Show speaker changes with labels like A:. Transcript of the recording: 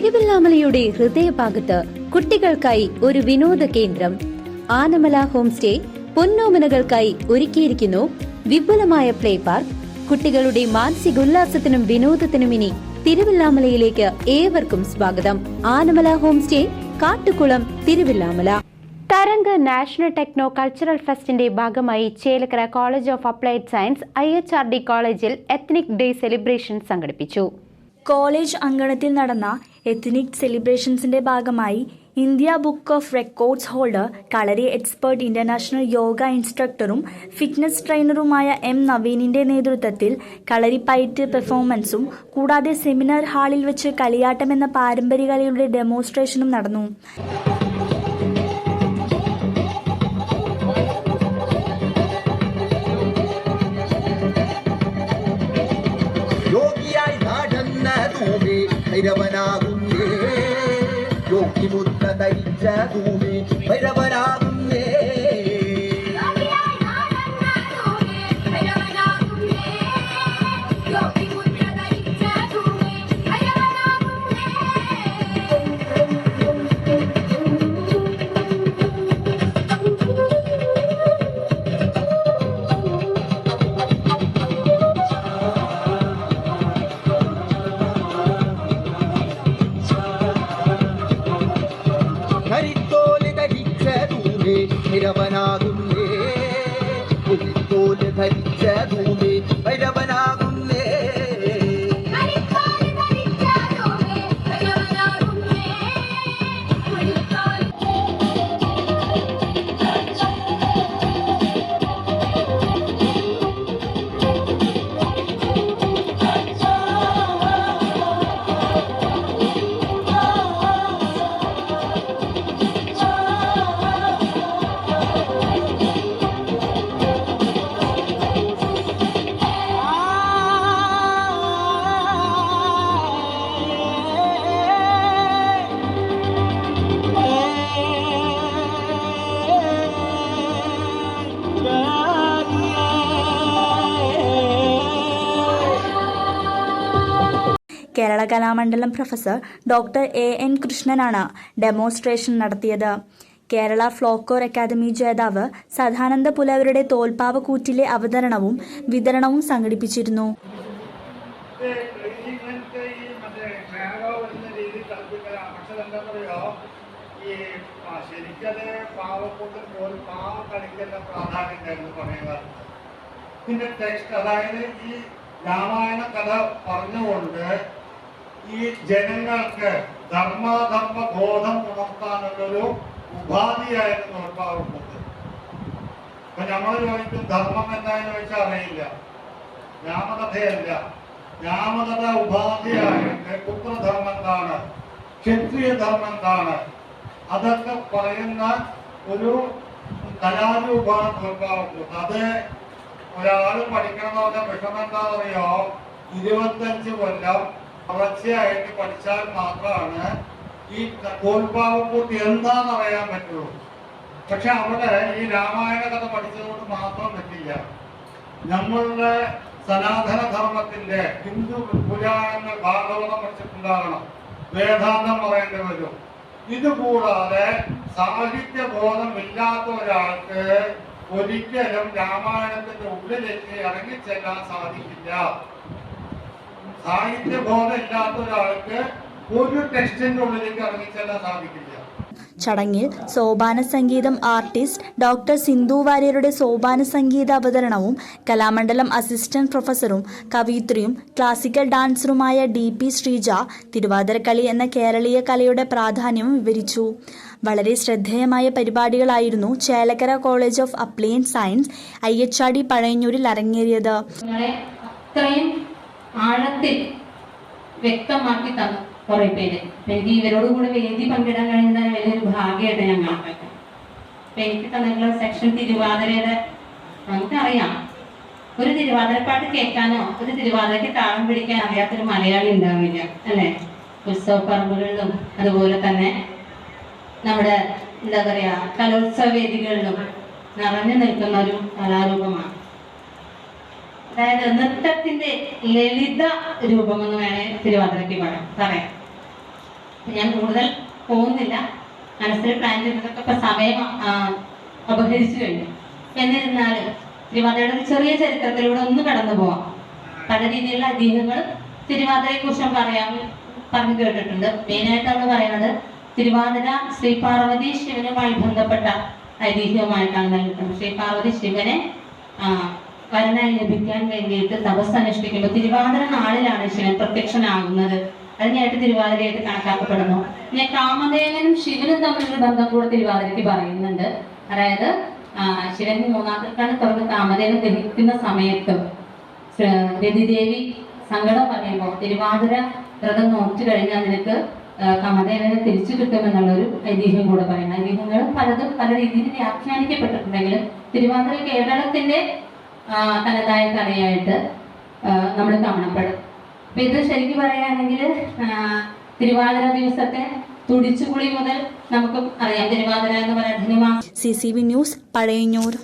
A: തിരുവല്ലാമലയുടെ ഹൃദയഭാഗത്ത് കുട്ടികൾക്കായി ഒരു വിനോദ കേന്ദ്രം. ആനമല ഹോം സ്റ്റേ പൊന്നോമനകൾക്കായി ഒരുക്കിയിരിക്കുന്നു. വിപുലമായ പ്ലേ പാർക്ക്. കുട്ടികളുടെ മാനസികോല്ലാസത്തിനും വിനോദത്തിനും ഇനി തിരുവല്ലാമലയിലേക്ക് ഏവർക്കും സ്വാഗതം. Anamala home stay Kattukulam Thiruvilwamala. Tarang national techno cultural ഫെസ്റ്റിന്റെ ഭാഗമായി Chelakkara college of applied science I കോളേജിൽ എത്നിക് ഡേ സെലിബ്രേഷൻ സംഘടിപ്പിച്ചു.
B: കോളേജ് അങ്കണത്തിൽ നടന്ന എത്നിക് സെലിബ്രേഷൻസിന്റെ ഭാഗമായി India book of records holder kalari expert international yoga ഇൻസ്ട്രക്ടറും fitness ട്രെയിനറുമായ എം നവീനിന്റെ നേതൃത്വത്തിൽ കളരി കളരിപ്പയറ്റ് പെർഫോമൻസും കൂടാതെ സെമിനാർ ഹാളിൽ വെച്ച് കളിയാട്ടം എന്ന പാരമ്പര്യ കലയുടെ ഡെമോൺസ്ട്രേഷനും നടന്നു.
C: തൂമി ഭൈരവനാകുന്നേ. യോഗി മുദ്ര ധരിച്ച തൂമി ഭൈരവനാകുന്നേ.
D: കരിത്തോൽ ധരിച്ച തൂമി
C: നിരവനാകുന്നേ ധരിച്ച തൂമി
B: Kerala Kalamandalam professor doctor A N കൃഷ്ണനാണ് demonstration നടത്തിയത്. കേരള ഫ്ലോക്കോർ അക്കാദമി ജേതാവ് സദാനന്ദ പുലവരുടെ തോൽപ്പാവക്കൂറ്റിലെ അവതരണവും വിതരണവും സംഘടിപ്പിച്ചിരുന്നു.
E: ഈ പ്രാധാന്യം ടെക്സ്റ്റ് അതായത് ഈ രാമായണ കഥ പറഞ്ഞുകൊണ്ട് ഈ ജനങ്ങൾക്ക് ധർമ്മധർമ്മ ബോധം ഉണർത്താനുള്ളൊരു ഉപാധിയായിരുന്നു ഉറപ്പാറുള്ളത്. അപ്പൊ നമ്മൾ ചോദിക്കും ധർമ്മം എന്താന്ന് ചോദിച്ചാൽ അറിയില്ല. രാമകഥയല്ല രാമകഥ ഉപാധിയായിട്ട് പുത്രധർമ്മം എന്താണ്? ക്ഷത്രിയ ധർമ്മം എന്താണ്? അതൊക്കെ പറയുന്ന ഒരു കലാരൂപമാണ് തോൽപ്പാവക്കൂത്ത് അത് ഒരാൾ പഠിക്കണമെന്ന് വിഷമം എന്താണെന്നറിയോ? ഇരുപത്തഞ്ച് കൊല്ലം തുടർച്ചയായിട്ട് പഠിച്ചാൽ മാത്രമാണ് ഈ തോൽപ്പാവക്കൂത്ത് എന്താണെന്ന് അറിയാൻ പറ്റുള്ളൂ. പക്ഷെ അവിടെ ഈ രാമായണ കഥ പഠിച്ചതുകൊണ്ട് മാത്രം പറ്റില്ല നമ്മളുടെ സനാതന ധർമ്മത്തിന്റെ ഹിന്ദു പുരാണങ്ങൾ ഭാഗവതം പഠിച്ചിട്ടുണ്ടാകണം. വേദാന്തം പറയേണ്ടി വരും. ഇതുകൂടാതെ സാഹിത്യ ബോധം ഇല്ലാത്ത ഒരാൾക്ക് ഒരിക്കലും രാമായണത്തിന്റെ ഉള്ളിലേക്ക് ഇറങ്ങിച്ചെല്ലാൻ സാധിക്കില്ല. സാഹിത്യ ബോധം ഇല്ലാത്ത ഒരാൾക്ക് ഒരു ടെക്സ്റ്റിന്റെ ഉള്ളിലേക്ക് ഇറങ്ങിച്ചെല്ലാൻ സാധിക്കില്ല.
B: ചടങ്ങിൽ സോപാന സംഗീതം ആർട്ടിസ്റ്റ് ഡോക്ടർ സിന്ധു വാര്യരുടെ സോപാന സംഗീത അവതരണവും കലാമണ്ഡലം അസിസ്റ്റന്റ് പ്രൊഫസറും കവയിത്രിയും ക്ലാസിക്കൽ ഡാൻസറുമായ ഡി പി ശ്രീജ തിരുവാതിരക്കളി എന്ന കേരളീയ കലയുടെ പ്രാധാന്യവും വിവരിച്ചു. വളരെ ശ്രദ്ധേയമായ പരിപാടികളായിരുന്നു Chelakkara college of applied science I H R D പഴയന്നൂരിൽ അരങ്ങേറിയത്.
F: ഇത്രയും അത്രയും ആഴത്തിൽ വ്യക്തമാക്കി തന്നു കുറെ പേര്. എനിക്ക് ഇവരോട് കൂടെ വേദി പങ്കിടാൻ കഴിയുന്ന വലിയൊരു ഭാഗ്യമായിട്ട് ഞാൻ കണക്കാക്കാം. എനിക്ക് തന്നിട്ടുള്ള സെക്ഷൻ തിരുവാതിരയുടെ നമുക്കറിയാം. ഒരു തിരുവാതിരപ്പാട്ട് കേൾക്കാനോ ഒരു തിരുവാതിരയ്ക്ക് താളം പിടിക്കാൻ അറിയാത്തൊരു മലയാളി ഉണ്ടാവില്ല അല്ലെ? ഉത്സവ പറമ്പുകളിലും അതുപോലെ തന്നെ നമ്മുടെ എന്താ പറയാ കലോത്സവ വേദികളിലും നിറഞ്ഞു നിൽക്കുന്ന ഒരു കലാരൂപമാണ്. അതായത് നൃത്തത്തിന്റെ ലളിത രൂപമെന്ന് വേണേ തിരുവാതിരയ്ക്ക് പറയാം. പറയാം. ഞാൻ കൂടുതൽ പോകുന്നില്ല. മനസ്സിൽ പ്ലാൻ ചെയ്തതൊക്കെ ഇപ്പൊ സമയം അപഹരിച്ചു കഴിഞ്ഞു. എന്നിരുന്നാലും തിരുവാതിരയുടെ ചെറിയ ചരിത്രത്തിലൂടെ ഒന്ന് കടന്നു പോവാം. പല രീതിയിലുള്ള ഐതിഹ്യങ്ങൾ തിരുവാതിരയെ കുറിച്ച് പറയാൻ പറഞ്ഞു കേട്ടിട്ടുണ്ട്. മെയിനായിട്ടാണ് പറയുന്നത് തിരുവാതിര ശ്രീ പാർവതി ശിവനുമായി ബന്ധപ്പെട്ട ഐതിഹ്യമായിട്ടാണ് നൽകുന്നത് ശ്രീ പാർവതി ശിവനെ വരനായി ലഭിക്കാൻ വേണ്ടിയിട്ട് തപസ് അനുഷ്ഠിക്കുമ്പോൾ തിരുവാതിര നാളിലാണ് ശിവൻ പ്രത്യക്ഷനാകുന്നത്. അതിനായിട്ട് തിരുവാതിരയായിട്ട് കണക്കാക്കപ്പെടുന്നു. പിന്നെ കാമദേവനും ശിവനും തമ്മിലുള്ള ബന്ധം കൂടെ തിരുവാതിരയ്ക്ക് പറയുന്നുണ്ട്. അതായത് ശിവൻ മൂന്നാമത്തെ തൃക്കാണ് തുറന്ന് കാമദേവൻ ദഹിക്കുന്ന സമയത്ത് രതിദേവി സങ്കടം പറയുമ്പോൾ തിരുവാതിര വ്രതം നോക്കി കഴിഞ്ഞാൽ നിനക്ക് കാമദേവനെ തിരിച്ചു കിട്ടുമെന്നുള്ളൊരു ഐതിഹ്യം കൂടെ പറയുന്നു. ഐതിഹ്യങ്ങൾ പലതും പല രീതിയിൽ വ്യാഖ്യാനിക്കപ്പെട്ടിട്ടുണ്ടെങ്കിലും തിരുവാതിര കേരളത്തിന്റെ തനതായ കലയായിട്ട് നമ്മൾ കാണപ്പെടും. അപ്പൊ ഇത് ശരിക്കും പറയുകയാണെങ്കിൽ തിരുവാതിര ദിവസത്തെ തുടിച്ചുകുളി മുതൽ നമുക്ക് അറിയാം. തിരുവാതിര എന്ന് പറയുന്നത്
B: C C B news Pazhayannur